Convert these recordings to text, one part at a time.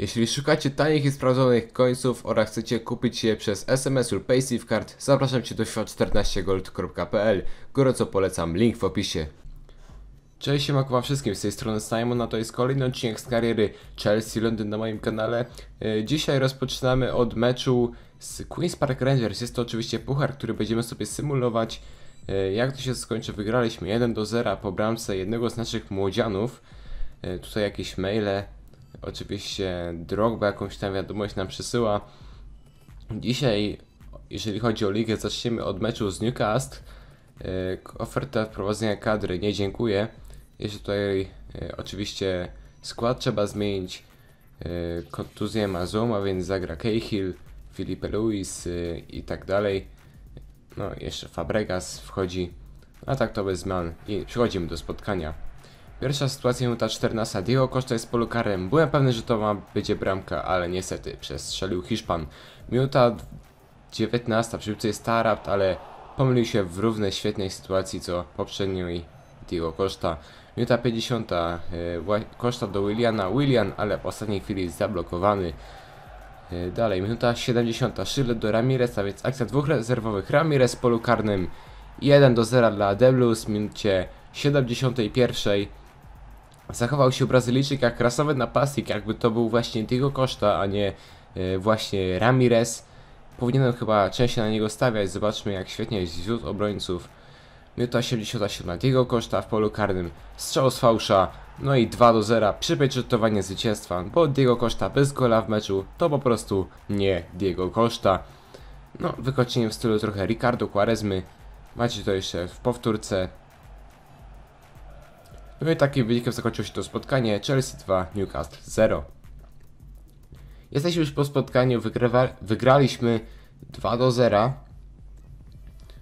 Jeśli szukacie tanich i sprawdzonych końców oraz chcecie kupić je przez SMS lub PaySafeCard, zapraszam Cię do świat14gold.pl. Gorąco polecam, link w opisie. Cześć, siemanko wam wszystkim, z tej strony Simon, a to jest kolejny odcinek z kariery Chelsea Londyn na moim kanale. E, Dzisiaj rozpoczynamy od meczu z Queen's Park Rangers. Jest to oczywiście puchar, który będziemy sobie symulować. E, Jak to się skończy? Wygraliśmy 1 do 0 po bramce jednego z naszych młodzianów. E, Tutaj jakieś maile. Oczywiście Drogba jakąś tam wiadomość nam przysyła. Dzisiaj, jeżeli chodzi o ligę, zaczniemy od meczu z Newcastle. E, Oferta wprowadzenia kadry nie dziękuję. Jeśli tutaj e, oczywiście skład trzeba zmienić. E, kontuzję ma Zoom, a więc zagra Cahill, Felipe Luis i tak dalej. No, jeszcze Fabregas wchodzi. A tak to bez zmian. I przechodzimy do spotkania. Pierwsza sytuacja minuta 14. Diego Costa jest polu karem. Byłem pewny, że to ma będzie bramka, ale niestety przestrzelił Hiszpan. Minuta 19. Przy jest Tarapt, ale pomylił się w równej świetnej sytuacji co poprzedniej Diego Costa. Minuta 50. e, Costa do Williana. Willian, ale w ostatniej chwili zablokowany. E, Dalej, minuta 70. Szyle do Ramireza, więc akcja dwóch rezerwowych. Ramirez w polu karnym 1 do 0 dla The Blues w minucie 71. Zachował się Brazylijczyk jak rasowy napastnik, jakby to był właśnie Diego Costa, a nie e, właśnie Ramirez. Powinienem chyba częściej na niego stawiać. Zobaczmy jak świetnie jest zrzut obrońców. Minuta 87. Diego Costa w polu karnym. Strzał z fałsza. No i 2 do 0. Przypieczętowanie zwycięstwa. Bo Diego Costa bez gola w meczu to po prostu nie Diego Costa. No, wykończenie w stylu trochę Ricardo Quaresmy. Macie to jeszcze w powtórce. No takim wynikiem zakończyło się to spotkanie. Chelsea 2, Newcastle 0. Jesteśmy już po spotkaniu, wygrywa, wygraliśmy 2 do 0.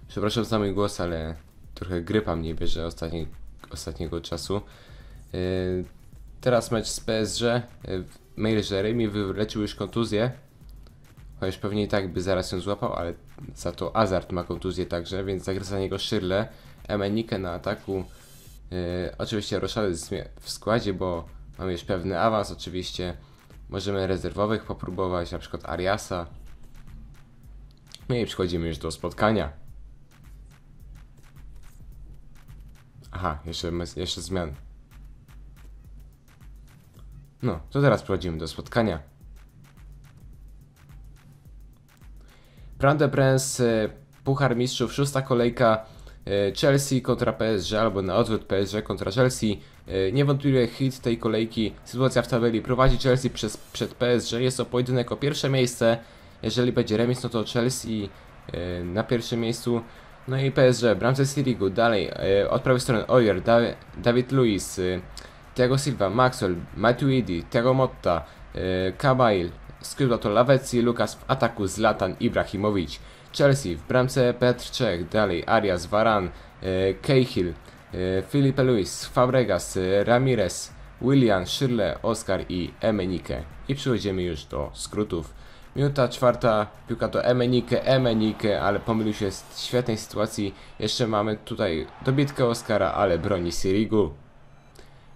Przepraszam za mój głos, ale trochę grypa mnie bierze ostatni, ostatniego czasu. Yy, teraz mecz z PSG. Yy, mail, że Remy wyleczył już kontuzję. Chociaż pewnie i tak by zaraz ją złapał, ale za to Azart ma kontuzję także, więc zagra za niego Szyrle. Emenike na ataku. Yy, oczywiście Roszady w składzie, bo mamy już pewny awans oczywiście. Możemy rezerwowych popróbować, na przykład Ariasa. No i przechodzimy już do spotkania. Aha, jeszcze, jeszcze zmian. No, to teraz przechodzimy do spotkania. Prande e, Puchar Mistrzów, szósta kolejka e, Chelsea kontra PSG, albo na odwrót PSG kontra Chelsea. E, Niewątpliwie hit tej kolejki, sytuacja w tabeli prowadzi Chelsea przez, przed PSG, jest to pojedynek o pierwsze miejsce. Jeżeli będzie remis, no to Chelsea e, na pierwszym miejscu. No i PSG, bramce Sirigu, dalej, e, od prawej strony Oyer, da David Luiz, e, Thiago Silva, Maxwell, Matuidi, Thiago Motta, e, Kabail, skrzydła to Lawecji, Lukas w ataku Zlatan Ibrahimowicz, Chelsea w bramce Petr Czech, dalej Arias, Varan, e, Cahill, e, Felipe Luis, Fabregas, e, Ramirez, William, Schürrle, Oscar i Emenike. I przechodzimy już do skrótów. Minuta czwarta, piłka do Emenike, Emenike, ale pomylił się z świetnej sytuacji. Jeszcze mamy tutaj dobitkę Oscara, ale broni Sirigu.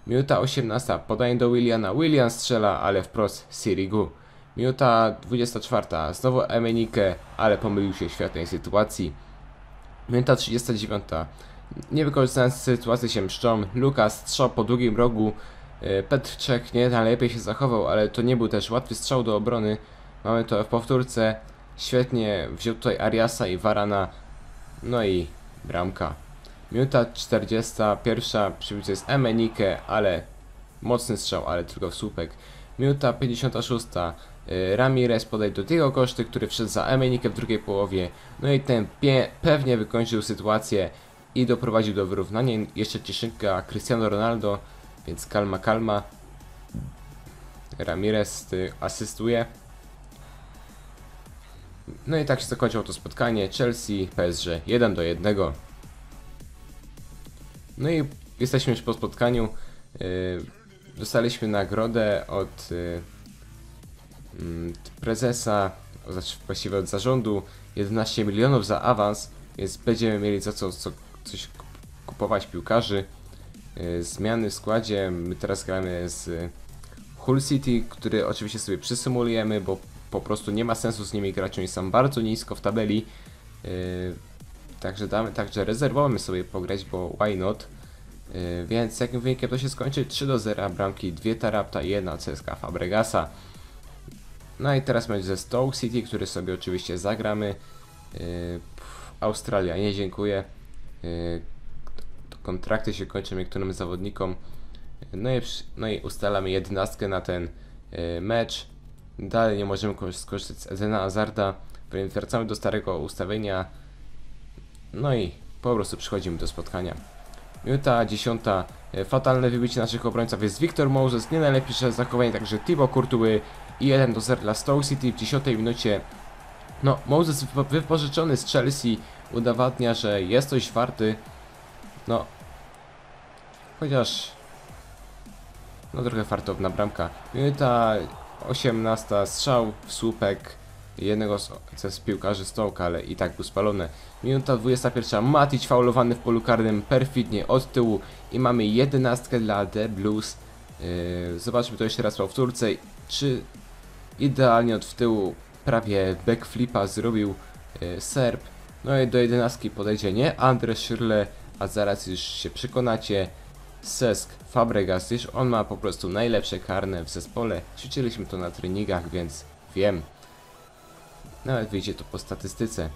Minuta 18, podanie do Williana, Willian strzela, ale wprost Sirigu. Minuta 24, znowu Emenike, ale pomylił się w świetnej sytuacji. Minuta 39, nie wykorzystując sytuacji się mszczą, Lukas strzał po drugim rogu, e, Petr Czech nie najlepiej się zachował, ale to nie był też łatwy strzał do obrony. Mamy to w powtórce, świetnie wziął tutaj Ariasa i Varana, no i bramka. Minuta 41, przy piłce jest Emenike, ale mocny strzał, ale tylko w słupek. Minuta 56, y, Ramirez podaj do Diego Koszty, który wszedł za Emenike w drugiej połowie. No i ten pie pewnie wykończył sytuację i doprowadził do wyrównania. Jeszcze cieszynka Cristiano Ronaldo, więc kalma, kalma. Ramirez y, asystuje. No i tak się zakończyło to spotkanie. Chelsea, PSG 1 do 1. No i jesteśmy już po spotkaniu. Yy, dostaliśmy nagrodę od yy, mm, prezesa, znaczy właściwie od zarządu 11 milionów za awans, więc będziemy mieli za co, co coś kup- kupować piłkarzy. Yy, zmiany w składzie. My teraz gramy z Hull City, który oczywiście sobie przysymulujemy, bo po prostu nie ma sensu z nimi grać, oni są bardzo nisko w tabeli. Yy, także damy, także rezerwujemy sobie pograć, bo why not? Yy, więc jakim wynikiem to się skończy? 3 do 0, bramki 2 Tarapta i 1 CSKA Fabregasa. No i teraz mecz ze Stoke City, który sobie oczywiście zagramy. Pff, Australia, nie dziękuję. Yy, kontrakty się kończą niektórym zawodnikom. No i, no i ustalamy jedenastkę na ten mecz. Dalej nie możemy ko- skorzystać z Edena Azarda, więc wracamy do starego ustawienia. No i po prostu przechodzimy do spotkania. Minuta dziesiąta. e, Fatalne wybicie naszych obrońców jest Victor Moses, nie najlepsze zachowanie, także Thibaut Courtois i 1 do 0 dla Stoke City w 10 minucie. No, Moses wypo- wypożyczony z Chelsea udowadnia, że jest coś warty. No, chociaż no trochę fartowna bramka. Minuta 18, strzał w słupek jednego z, z piłkarzy Stołka, ale i tak był spalony. Minuta 21, Matic faulowany w polu karnym perfidnie od tyłu i mamy 11 dla The Blues. Yy, zobaczmy to jeszcze raz w powtórce. Czy idealnie od tyłu prawie backflipa zrobił yy, Serb. No i do 11 podejdzie nie Andres Schürrle, a zaraz już się przekonacie. Sesk Fabregas, gdyż on ma po prostu najlepsze karne w zespole. Ćwiczyliśmy to na treningach, więc wiem. Nawet wyjdzie to po statystyce.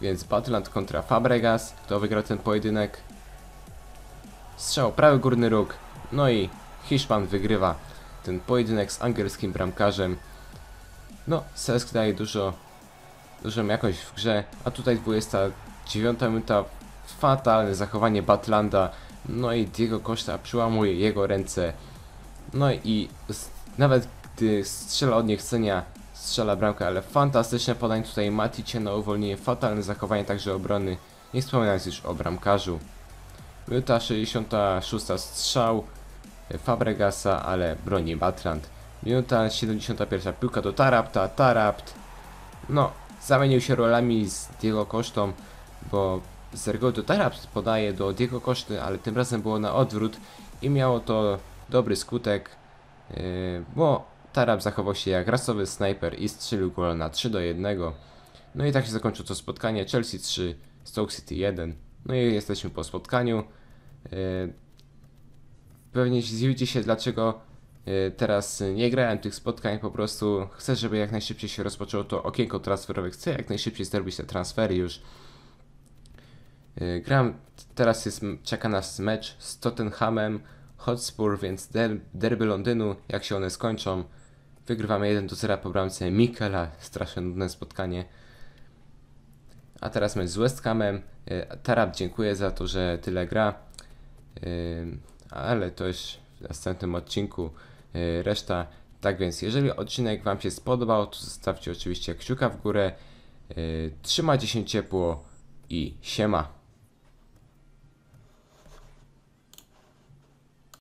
Więc Batland kontra Fabregas. Kto wygrał ten pojedynek? Strzał prawy górny róg. No i Hiszpan wygrywa ten pojedynek z angielskim bramkarzem. No, Sesk daje dużo, dużą jakość w grze, a tutaj 29 minuta fatalne zachowanie Batlanda. No i Diego Costa przyłamuje jego ręce. No i nawet gdy strzela od niechcenia, strzela bramkę, ale fantastyczne podanie tutaj Maticie na uwolnienie, fatalne zachowanie także obrony, nie wspominając już o bramkarzu. Minuta 66 strzał Fabregasa, ale broni Batland. Minuta 71 piłka do Tarapta, Tarapt. No, zamienił się rolami z Diego Kosztą, bo reguły to Tarapt podaje do Diego Koszty, ale tym razem było na odwrót i miało to dobry skutek, yy, bo Tarap zachował się jak rasowy snajper i strzelił gol na 3 do 1. No i tak się zakończyło to spotkanie. Chelsea 3, Stoke City 1. No i jesteśmy po spotkaniu. Yy, Pewnie zdziwicie się, dlaczego yy, teraz nie grałem tych spotkań. Po prostu chcę, żeby jak najszybciej się rozpoczęło to okienko transferowe. Chcę jak najszybciej zrobić te transfery już. Yy, Gram, teraz jest, czeka nas mecz z Tottenhamem Hotspur, więc der, derby Londynu, jak się one skończą, wygrywamy 1 do 0 po bramce Mikela, strasznie nudne spotkanie. A teraz mecz z West Hamem. Yy, Tarab dziękuję za to, że tyle gra. Yy, ale to już w następnym odcinku yy, reszta. Tak więc, jeżeli odcinek Wam się spodobał, to zostawcie oczywiście kciuka w górę. Trzymajcie się ciepło i siema.